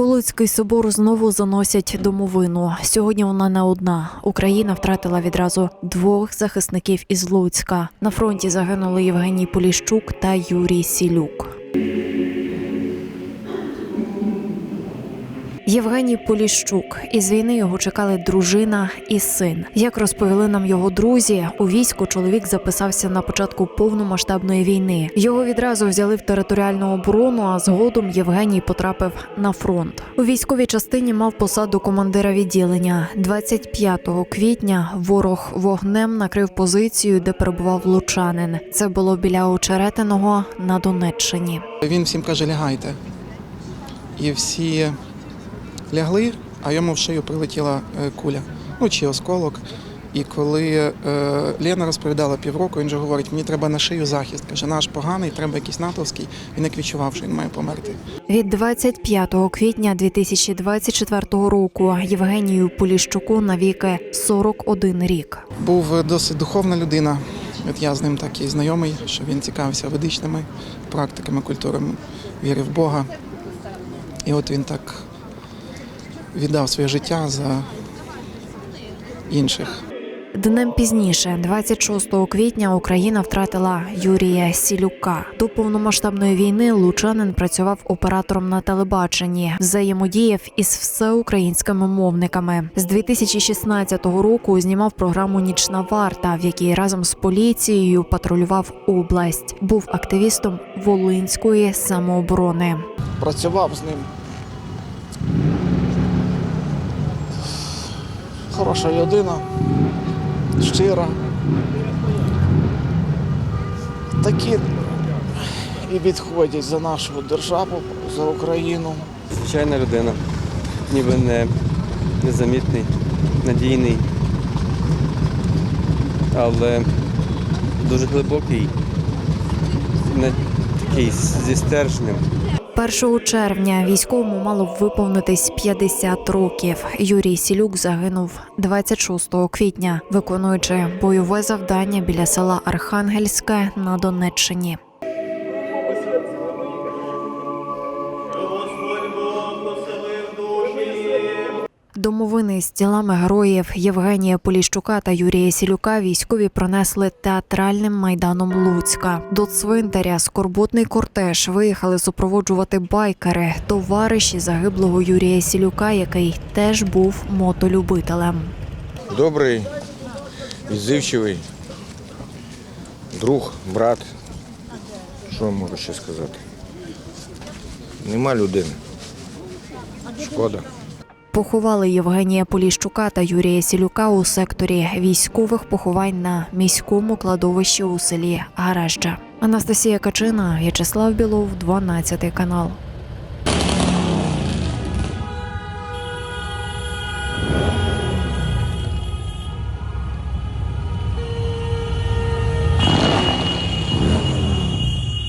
У Луцький собор знову заносять домовину. Сьогодні вона не одна. Україна втратила відразу двох захисників із Луцька. На фронті загинули Євгеній Поліщук та Юрій Сілюк. Євгеній Поліщук із війни його чекали дружина і син. Як розповіли нам його друзі, у війську чоловік записався на початку повномасштабної війни. Його відразу взяли в територіальну оборону. А згодом Євгеній потрапив на фронт. У військовій частині мав посаду командира відділення. 25 квітня ворог вогнем накрив позицію, де перебував лучанин. Це було біля Очеретиного на Донеччині. Він всім каже, лягайте. І всі лягли, а йому в шию прилетіла е, куля, ну чи осколок. І коли е, Лена розповідала півроку, він же говорить, мені треба на шию захист. Каже, наш поганий, треба якийсь натовський. Він як відчував, що він має померти. Від 25 квітня 2024 року Євгенію Поліщуку навіки 41 рік. Був досить духовна людина. От я з ним так і знайомий, що він цікавився ведичними практиками, культурами, вірив в Бога. І от він так віддав своє життя за інших. Днем пізніше, 26 квітня, Україна втратила Юрія Сілюка. До повномасштабної війни Лучанин працював оператором на телебаченні, взаємодіяв із всеукраїнськими мовниками. З 2016 року знімав програму Нічна варта, в якій разом з поліцією патрулював область. Був активістом Волинської самооборони. працював з ним. Хороша людина, щира. Такі і відходять за нашу державу, за Україну. Звичайна людина, ніби не незамітний, надійний, але дуже глибокий, такий зі стержнем. 1 червня військовому мало виповнитись 50 років. Юрій Сілюк загинув 26 квітня, виконуючи бойове завдання біля села Архангельське на Донеччині. Домовини з тілами героїв Євгенія Поліщука та Юрія Сілюка військові пронесли театральним майданом Луцька. До цвинтаря скорботний кортеж виїхали супроводжувати байкери, товариші загиблого Юрія Сілюка, який теж був мотолюбителем. добрий, відзивчивий, друг, брат. Що я можу ще сказати? Нема людини. Шкода. Поховали Євгенія Поліщука та Юрія Сілюка у секторі військових поховань на міському кладовищі у селі Гаражджа. Анастасія Качина, В'ячеслав Білов, 12 канал.